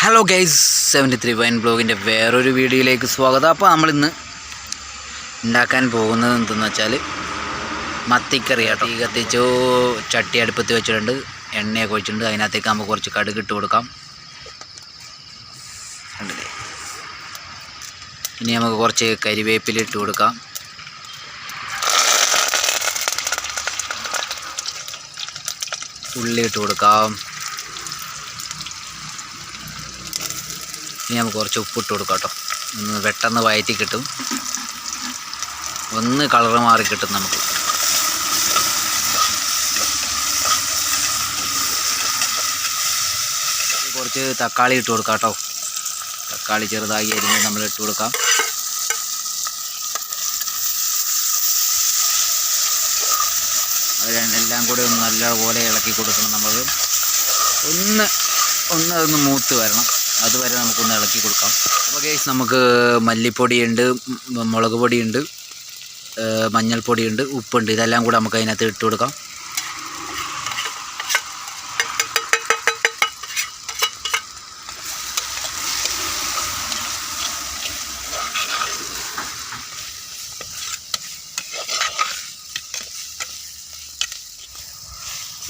Hello guys seventy three wine ബ്ലോഗിന്റെ വേറൊരു വീഡിയോയിലേക്ക് സ്വാഗതം. അപ്പോൾ നമ്മളിന്ന് ഉണ്ടാക്കാൻ പോകുന്നത് എന്തെന്ന് വെച്ചാൽ മത്തിക്കറി കേട്ടോ ഈ കത്തിച്ചു ചട്ടി അടുപ്പത്ത് വെച്ചിട്ടുണ്ട് എണ്ണയൊക്കെ ഒഴിച്ചിട്ടുണ്ട്. അതിനകത്തേക്ക് നമുക്ക് കുറച്ച് കടുക് ഇട്ട് കൊടുക്കാം. കണ്ടില്ലേ? ഇനി നമുക്ക് കുറച്ച് കരിവേപ്പില ഇട്ട് കൊടുക്കാം. ഉള്ളി ഇട്ട് കൊടുക്കാം. ഇനി നമുക്ക് കുറച്ച് ഉപ്പിട്ട് കൊടുക്കാം കേട്ടോ. ഒന്ന് പെട്ടെന്ന് വയറ്റി കിട്ടും. ഒന്ന് കളറ് മാറി കിട്ടും നമുക്ക്. കുറച്ച് തക്കാളി ഇട്ട് കൊടുക്കാം കേട്ടോ. തക്കാളി ചെറുതായി അരിഞ്ഞ് നമ്മൾ ഇട്ട് കൊടുക്കാം. എല്ലാം കൂടി ഒന്ന് നല്ലപോലെ ഇളക്കി കൊടുക്കണം നമ്മൾ ഒന്ന് ഒന്ന് അതൊന്ന് മൂത്ത് വരണം. അതുവരെ നമുക്കൊന്ന് ഇളക്കി കൊടുക്കാം. അപ്പോൾ ഗേസ് നമുക്ക് മല്ലിപ്പൊടിയുണ്ട് മുളക് പൊടിയുണ്ട് മഞ്ഞൾപ്പൊടിയുണ്ട് ഉപ്പുണ്ട്. ഇതെല്ലാം കൂടെ നമുക്ക് അതിനകത്ത് ഇട്ട് കൊടുക്കാം.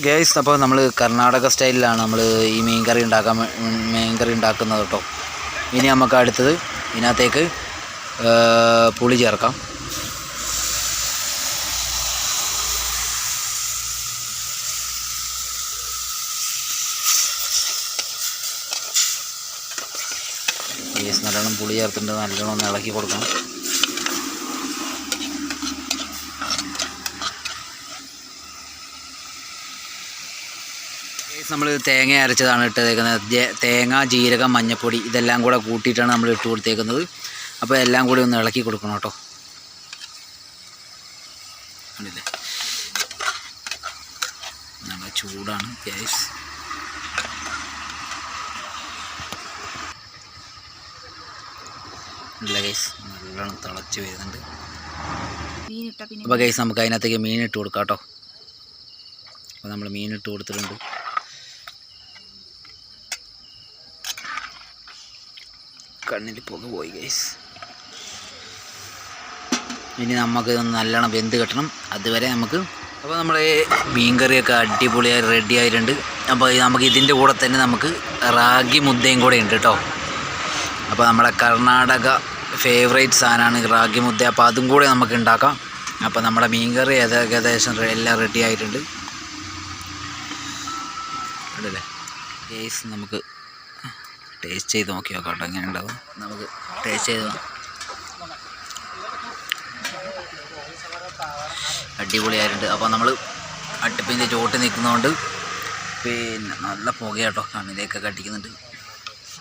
ഗേസ് അപ്പോൾ നമ്മൾ കർണാടക സ്റ്റൈലിലാണ് നമ്മൾ ഈ മീൻ കറി ഉണ്ടാക്കാൻ മീൻ കറി ഉണ്ടാക്കുന്നത് കേട്ടോ. ഇനി നമുക്ക് അടുത്തത് ഇതിനകത്തേക്ക് പുളി ചേർക്കാം. ഗേസ് നല്ലോണം പുളി ചേർത്തിട്ട് നല്ലോണം ഒന്ന് ഇളക്കി കൊടുക്കണം. നമ്മൾ തേങ്ങ അരച്ചതാണ് ഇട്ടേക്കുന്നത്. തേങ്ങ ജീരകം മഞ്ഞപ്പൊടി ഇതെല്ലാം കൂടെ കൂട്ടിയിട്ടാണ് നമ്മൾ ഇട്ട് കൊടുത്തേക്കുന്നത്. അപ്പോൾ എല്ലാം കൂടി ഒന്ന് ഇളക്കി കൊടുക്കണം കേട്ടോ. കണ്ടില്ലേ? നല്ല ചൂടാണ് ഗ്യാസ് ഇല്ല ഗൈസ് നല്ലോണം തിളച്ച് വരുന്നുണ്ട്. അപ്പോൾ ഗൈസ് നമുക്ക് അതിനകത്തേക്ക് മീൻ ഇട്ട് കൊടുക്കാം കേട്ടോ. അപ്പോൾ നമ്മൾ മീൻ ഇട്ട് കൊടുത്തിട്ടുണ്ട്. കണ്ണിൽ പുക പോയി ഗൈസ് ഇനി നമുക്ക് നല്ലോണം വെന്ത് കെട്ടണം. അതുവരെ നമുക്ക് അപ്പോൾ നമ്മുടെ മീൻ കറിയൊക്കെ അടിപൊളിയായി റെഡി ആയിട്ടുണ്ട്. അപ്പോൾ നമുക്ക് ഇതിന്റെ കൂടെ തന്നെ നമുക്ക് റാഗി മുദ്ദയും കൂടെ ഉണ്ട് കേട്ടോ അപ്പോൾ നമ്മുടെ കർണാടക ഫേവറേറ്റ് സാധനമാണ് റാഗി മുദ്ദ. അപ്പോൾ അതും കൂടെ നമുക്ക് ഉണ്ടാക്കാം. അപ്പോൾ നമ്മുടെ മീൻ കറി ഏത- ഏകദേശം എല്ലാം റെഡി ആയിട്ടുണ്ട്. അല്ലേ ഗേസ് നമുക്ക് ടേസ്റ്റ് ചെയ്ത് നോക്കി നോക്കാം കേട്ടോ എങ്ങനെ ഉണ്ടാവും നമുക്ക് ടേസ്റ്റ് ചെയ്ത് അടിപൊളിയായിട്ടുണ്ട്. അപ്പോൾ നമ്മൾ അട്ടിപ്പിന്റെ ചോട്ട് നിൽക്കുന്നതുകൊണ്ട് പിന്നെ നല്ല പുകയാട്ടോ കണ്ണിലേക്കൊക്കെ കട്ടിക്കുന്നുണ്ട്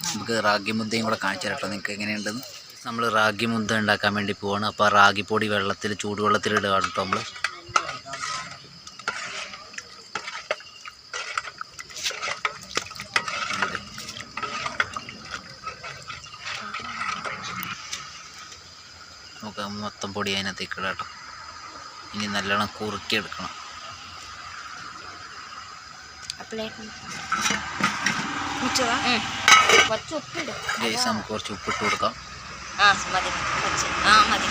നമുക്ക് റാഗി മുദ്ദയും കൂടെ കാണിച്ചു തരട്ടോ കേട്ടോ നിങ്ങൾക്ക് എങ്ങനെയുണ്ടെന്ന്. നമ്മൾ റാഗി മുദ്ദ ഉണ്ടാക്കാൻ വേണ്ടി പോവാണ്. അപ്പോൾ റാഗിപ്പൊടി വെള്ളത്തിൽ ചൂടുവെള്ളത്തിൽ ഇടുക കേട്ടോ നമ്മൾ നമുക്ക് മൊത്തം പൊടി അതിനകത്തേക്ക് ഇടാം കേട്ടോ. ഇനി നല്ലോണം കുറുക്കി എടുക്കണം നമുക്ക് കുറച്ച് ഉപ്പിട്ട് കൊടുക്കാം. ആ മതി കുറച്ച്. ആ മതി.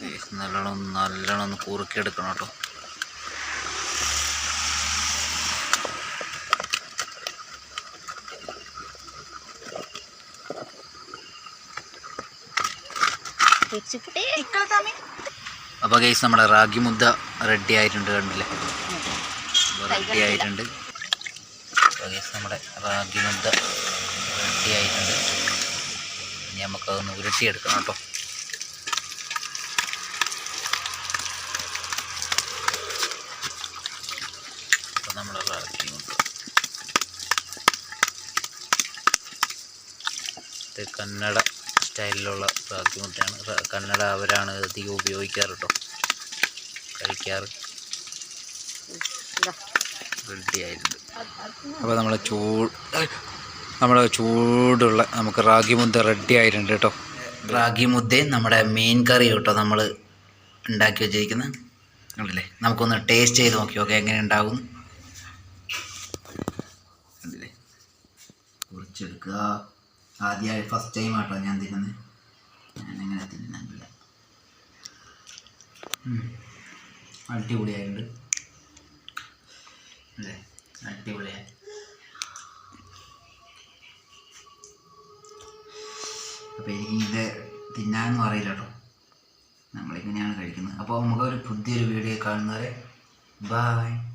ഗൈസ് നല്ലോണം നല്ലോണം ഒന്ന് കുറുക്കി എടുക്കണം കേട്ടോ. അപ്പോൾ ഗൈസ് നമ്മുടെ റാഗി മുദ്ദ റെഡി ആയിട്ടുണ്ട് കണ്ടില്ലേ? റെഡി ആയിട്ടുണ്ട്. അപ്പോൾ ഗൈസ് നമ്മുടെ റാഗി മുദ്ദ റെഡി ആയിട്ടുണ്ട്. ഇനി നമുക്കതൊന്ന് ഉരുട്ടിയെടുക്കണം കേട്ടോ. അപ്പോൾ നമ്മുടെ റാഗി മുദ്ദ. ഇത് കന്നഡ സ്റ്റൈലിലുള്ള റാഗി മുട്ടയാണ് കന്നഡ അവരാണ് അധികം ഉപയോഗിക്കാറ് കേട്ടോ കഴിക്കാറ്. റെഡി ആയിട്ടുണ്ട് അപ്പോൾ നമ്മൾ ചൂട് നമ്മുടെ ചൂടുള്ള നമുക്ക് റാഗി മുദ്ദ റെഡി ആയിട്ടുണ്ട് കേട്ടോ. റാഗി മുദ്ദയും നമ്മുടെ മീൻ കറി കേട്ടോ നമ്മൾ ഉണ്ടാക്കി വെച്ചിരിക്കുന്നത് കണ്ടില്ലേ? നമുക്കൊന്ന് ടേസ്റ്റ് ചെയ്ത് നോക്കി ഓക്കെ എങ്ങനെ ഉണ്ടാകും. കഴിക്കുക ആദ്യമായി ഫസ്റ്റ് ടൈം ആട്ടോ ഞാൻ തിന്നുന്നത് ഞാനങ്ങനെ തിന്നില്ല. അടിപൊളിയായിട്ടുണ്ട്. അല്ലേ? അടിപൊളിയായി. അപ്പോൾ എനിക്ക് ഇത് തിന്നാനൊന്നും അറിയില്ല കേട്ടോ നമ്മളിങ്ങനെയാണ് കഴിക്കുന്നത്. അപ്പോൾ നമുക്ക് ഒരു പുതിയൊരു വീഡിയോ കാണുന്നവരെ ബായ്